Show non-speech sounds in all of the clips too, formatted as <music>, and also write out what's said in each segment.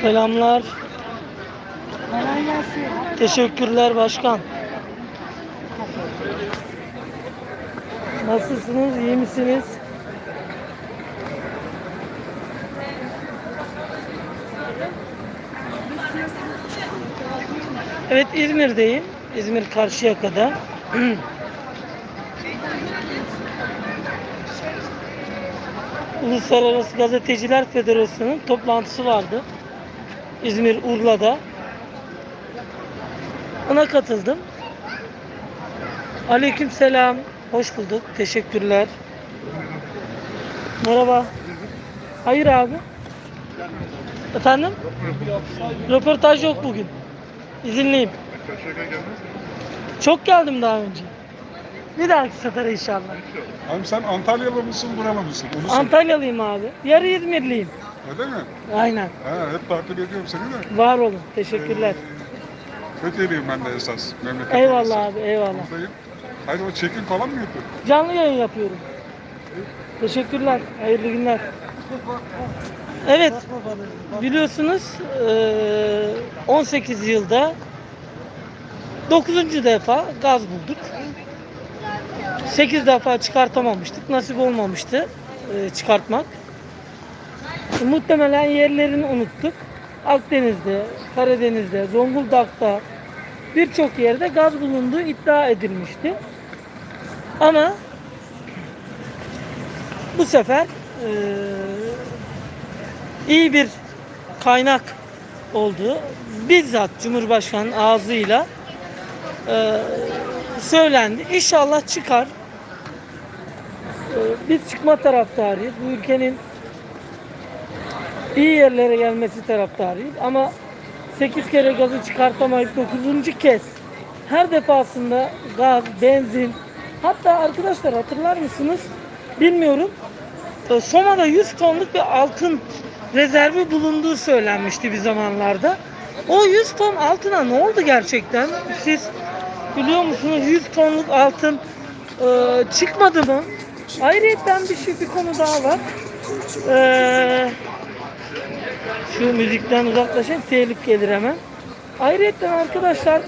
Selamlar. Teşekkürler başkan. Nasılsınız? İyi misiniz? Evet İzmir'deyim. İzmir Karşıyaka'da. <clears throat> Uluslararası Gazeteciler Federasyonu'nun toplantısı vardı. İzmir Urla'da. Ona katıldım. Aleyküm selam. Hoş bulduk. Teşekkürler. Merhaba. Hayır abi. Efendim? Röportaj yok bugün. İzinliyim. Çok geldim daha önce. Bir dahaki sefere inşallah. Abi sen Antalyalı mısın, buralı mısın? Onu sor. Antalyalıyım abi. Yarı İzmirliyim. Öyle mi? Aynen. Ha, hep takip ediyorum seni de. Var olun. Teşekkürler. Fethiye'liyim ben de esas. Memleket Eyvallah abi. Eyvallah. Buradayım. Hayır o çekim falan mı yapıyorsun? Canlı yayın yapıyorum. Teşekkürler. Hayırlı günler. Evet. Biliyorsunuz eee, 18 yılda 9. defa gaz bulduk. 8 defa çıkartamamıştık. Nasip olmamıştı eee, çıkartmak. Muhtemelen yerlerini unuttuk. Akdeniz'de, Karadeniz'de, Zonguldak'ta birçok yerde gaz bulunduğu iddia edilmişti. Ama bu sefer eee, iyi bir kaynak oldu. Bizzat Cumhurbaşkanı ağzıyla eee, söylendi. İnşallah çıkar. Eee, biz çıkma taraftarıyız. Bu ülkenin iyi yerlere gelmesi taraftarıyız. Ama 8 kere gazı çıkartamayıp 9. kez her defasında gaz, benzin hatta arkadaşlar hatırlar mısınız? Bilmiyorum. Ee, Soma'da 100 tonluk bir altın rezervi bulunduğu söylenmişti bir zamanlarda. O 100 ton altına ne oldu gerçekten? Siz biliyor musunuz 100 tonluk altın e, çıkmadı mı? Ayrıca bir şey bir konu daha var. Eee şu müzikten uzaklaşayım telif gelir hemen. Ayrıca arkadaşlar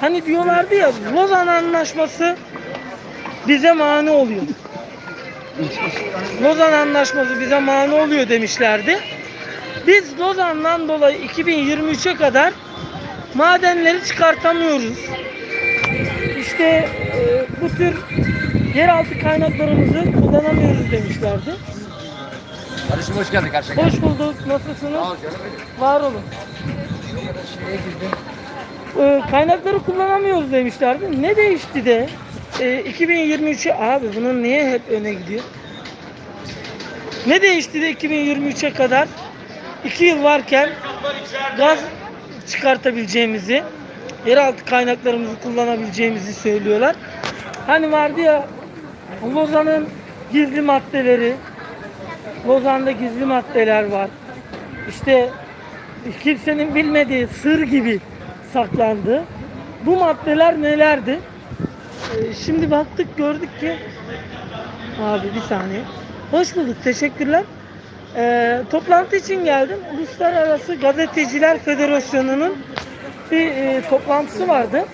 hani diyorlardı ya Lozan Anlaşması bize mani oluyor. Lozan Anlaşması bize mani oluyor demişlerdi. Biz Lozan'dan dolayı 2023'e kadar madenleri çıkartamıyoruz. İşte e, bu tür yeraltı kaynaklarımızı kullanamıyoruz demişlerdi. Kardeşim hoş geldin karşıya. Hoş bulduk. Nasılsınız? Sağ ol canım benim. Var olun. Ee, kaynakları kullanamıyoruz demişlerdi. Ne değişti de e, 2023'e abi bunun niye hep öne gidiyor? Ne değişti de 2023'e kadar 2 yıl varken gaz çıkartabileceğimizi, yeraltı kaynaklarımızı kullanabileceğimizi söylüyorlar. Hani vardı ya Lozan'ın gizli maddeleri, Lozan'da gizli maddeler var. İşte kimsenin bilmediği sır gibi saklandı. Bu maddeler nelerdi? Ee, şimdi baktık gördük ki abi bir saniye. Hoş bulduk. Teşekkürler. Ee, toplantı için geldim. Uluslararası Gazeteciler Federasyonu'nun bir e, toplantısı vardı.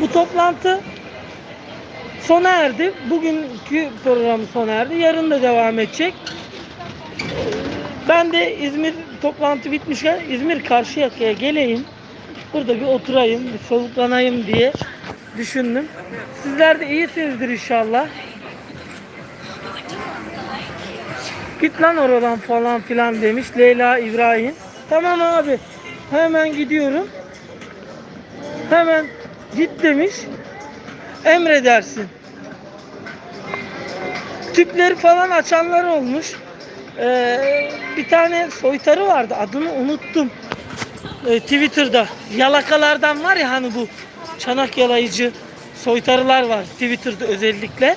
Bu toplantı sona erdi. Bugünkü program sona erdi. Yarın da devam edecek. Ben de İzmir toplantı bitmişken İzmir Karşıyaka'ya geleyim. Burada bir oturayım, bir soluklanayım diye düşündüm. Sizler de iyisinizdir inşallah. Git lan oradan falan filan demiş Leyla İbrahim. Tamam abi. Hemen gidiyorum. Hemen git demiş. Emredersin. Tüpleri falan açanlar olmuş. Ee, bir tane soytarı vardı. Adını unuttum. Ee, Twitter'da. Yalakalardan var ya hani bu çanak yalayıcı soytarılar var Twitter'da özellikle.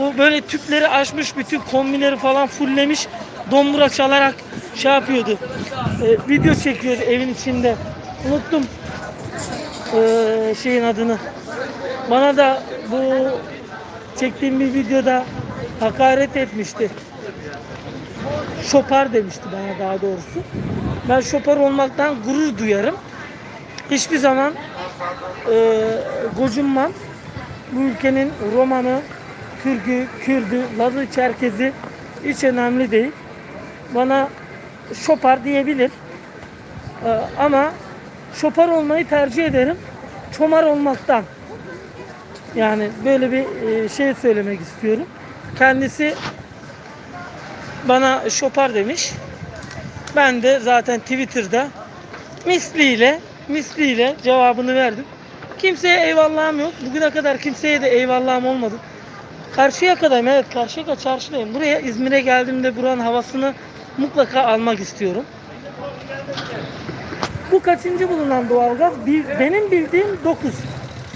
O böyle tüpleri açmış, bütün kombileri falan fulllemiş. Dombura çalarak şey yapıyordu. Ee, video çekiyordu evin içinde. Unuttum ee, şeyin adını. Bana da bu çektiğim bir videoda hakaret etmişti. Şopar demişti bana daha doğrusu. Ben şopar olmaktan gurur duyarım. Hiçbir zaman e, gocunmam. Bu ülkenin Romanı, Türk'ü, Kürdü, Lazı, Çerkezi hiç önemli değil. Bana şopar diyebilir. E, ama şopar olmayı tercih ederim. Çomar olmaktan. Yani böyle bir e, şey söylemek istiyorum. Kendisi bana şopar demiş. Ben de zaten Twitter'da misliyle misliyle cevabını verdim. Kimseye eyvallahım yok. Bugüne kadar kimseye de eyvallahım olmadı. Karşıyaka'dayım evet Karşıyaka çarşıdayım. Buraya İzmir'e geldiğimde buranın havasını mutlaka almak istiyorum. Bu kaçıncı bulunan doğalgaz? Bir, benim bildiğim 9.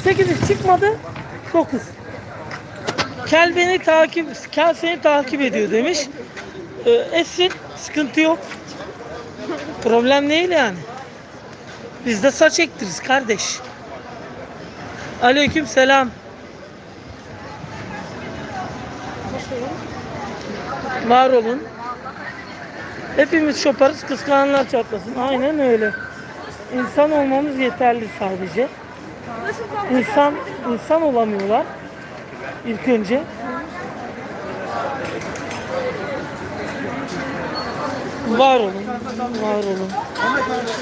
8'i çıkmadı 9. Kel beni takip, Kel seni takip ediyor demiş. Ee, etsin, sıkıntı yok. Problem değil yani. Biz de saç ektiriz kardeş. Aleyküm selam. Var olun. Hepimiz şoparız, kıskananlar çatlasın. Aynen öyle. İnsan olmamız yeterli sadece. İnsan, insan olamıyorlar. İlk önce. Var olun, var olun.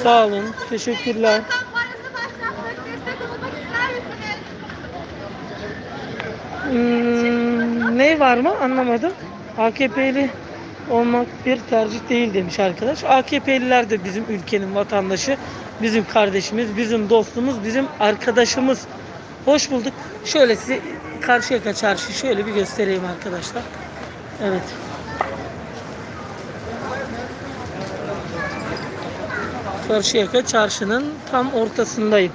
Sağ olun, teşekkürler. Hmm, ne var mı anlamadım. AKP'li olmak bir tercih değil demiş arkadaş. AKP'liler de bizim ülkenin vatandaşı, bizim kardeşimiz, bizim dostumuz, bizim arkadaşımız. Hoş bulduk. Şöyle size Karşıyaka Çarşı şöyle bir göstereyim arkadaşlar. Evet. Karşıyaka Çarşı'nın tam ortasındayım.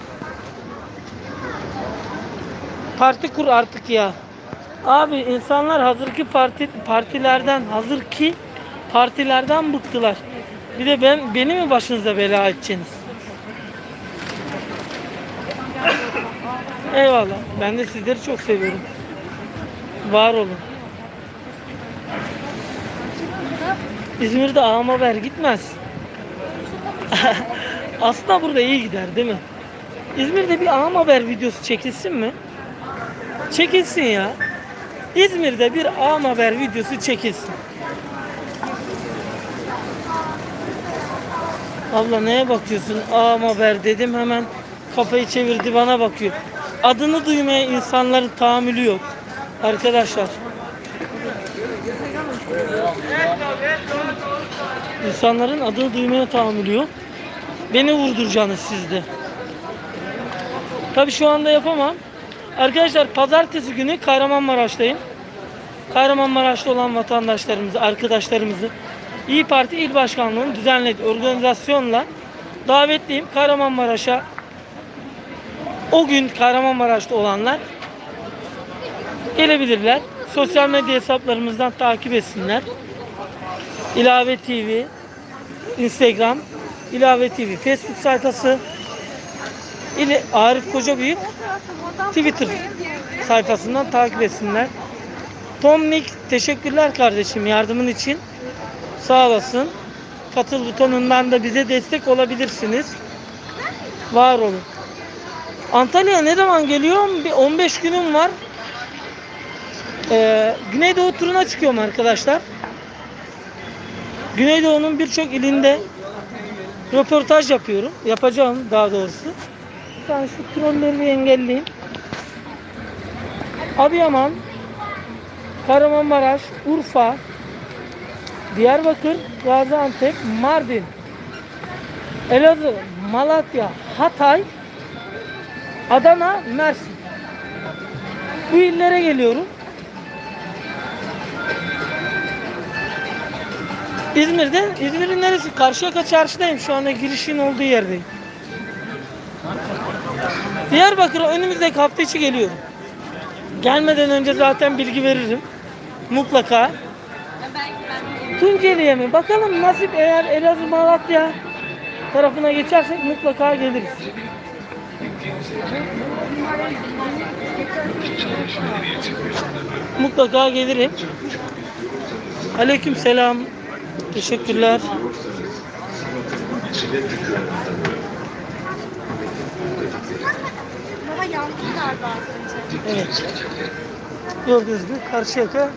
Parti kur artık ya. Abi insanlar hazır ki parti partilerden hazır ki partilerden bıktılar. Bir de ben beni mi başınıza bela edeceksiniz? Eyvallah. Ben de sizleri çok seviyorum. Var olun. İzmir'de ağam haber gitmez. <laughs> Aslında burada iyi gider değil mi? İzmir'de bir ağam haber videosu çekilsin mi? Çekilsin ya. İzmir'de bir ağam haber videosu çekilsin. Abla neye bakıyorsun? Ağam haber dedim hemen kafayı çevirdi bana bakıyor. Adını duymaya insanların tahammülü yok. Arkadaşlar. İnsanların adını duymaya tahammülü yok. Beni vurduracaksınız siz de. Tabii şu anda yapamam. Arkadaşlar pazartesi günü Kahramanmaraş'tayım. Kahramanmaraş'ta olan vatandaşlarımızı, arkadaşlarımızı İyi Parti İl Başkanlığı'nın düzenlediği organizasyonla davetliyim. Kahramanmaraş'a o gün Kahramanmaraş'ta olanlar gelebilirler. Sosyal medya hesaplarımızdan takip etsinler. İlave TV, Instagram, İlave TV, Facebook sayfası, ile Arif Kocabıyık Twitter sayfasından takip etsinler. Tom Nick teşekkürler kardeşim yardımın için. Sağ olasın. Katıl butonundan da bize destek olabilirsiniz. Var olun. Antalya ne zaman geliyorum? Bir 15 günüm var. Ee, Güneydoğu turuna çıkıyorum arkadaşlar. Güneydoğu'nun birçok ilinde röportaj yapıyorum. Yapacağım daha doğrusu. Ben şu trolleri bir engelleyeyim. Adıyaman, Kahramanmaraş, Urfa, Diyarbakır, Gaziantep, Mardin, Elazığ, Malatya, Hatay, Adana, Mersin. Bu illere geliyorum. İzmir'de, İzmir'in neresi? Karşıyaka çarşıdayım. Şu anda girişin olduğu yerdeyim. Diyarbakır'a önümüzdeki hafta içi geliyorum. Gelmeden önce zaten bilgi veririm. Mutlaka. Tunceli'ye mi? Bakalım nasip eğer Elazığ Malatya tarafına geçersek mutlaka geliriz. Mutlaka gelirim. Aleyküm selam. Teşekkürler. Evet. Gördüğünüz gibi Karşıyaka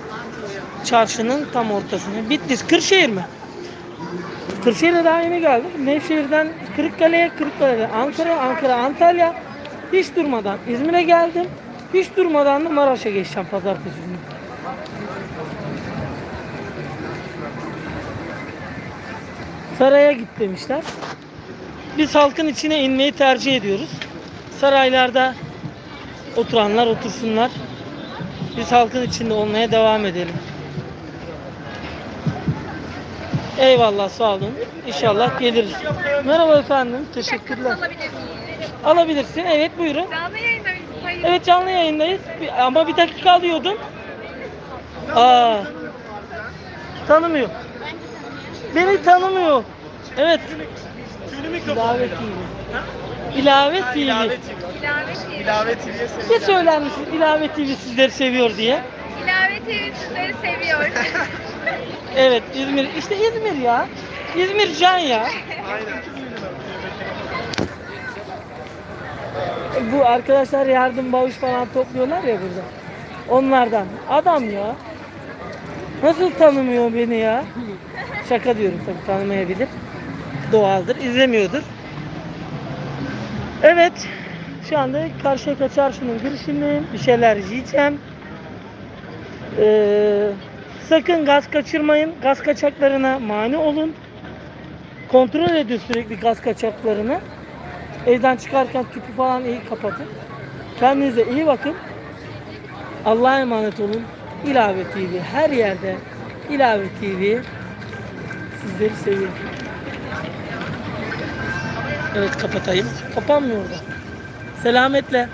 çarşının tam ortasında. Bitlis, Kırşehir mi? Kırşehir'e daha yeni geldik. Nevşehir'den Kırıkkale'ye, Kırıkkale'den Ankara, Ankara, Antalya. Hiç durmadan İzmir'e geldim. Hiç durmadan da Maraş'a geçeceğim pazartesi günü. Saraya git demişler. Biz halkın içine inmeyi tercih ediyoruz. Saraylarda oturanlar otursunlar. Biz halkın içinde olmaya devam edelim. Eyvallah sağ olun. İnşallah geliriz. Merhaba efendim. Teşekkürler. Alabilir miyim? Alabilirsin. Evet buyurun. Canlı yayında mıyız? Hayır. Evet canlı yayındayız. Ama bir dakika alıyordum. Aa. Tanımıyor. Beni tanımıyor. Evet. İlave TV. İlave TV. İlave TV. Bir söyler misin İlave TV sizleri seviyor diye. İlave TV sizleri seviyor. <laughs> Evet İzmir. İşte İzmir ya. İzmir can ya. Bu arkadaşlar yardım bağış falan topluyorlar ya burada. Onlardan. Adam ya. Nasıl tanımıyor beni ya? Şaka diyorum tabii tanımayabilir. Doğaldır. izlemiyordur. Evet. Şu anda Karşıyaka Çarşı'nın girişindeyim. Bir şeyler yiyeceğim. Ee, sakın gaz kaçırmayın. Gaz kaçaklarına mani olun. Kontrol edin sürekli gaz kaçaklarını. Evden çıkarken tüpü falan iyi kapatın. Kendinize iyi bakın. Allah'a emanet olun. İlave TV her yerde. İlave TV sizleri seviyor. Evet kapatayım. Kapanmıyor da. Selametle.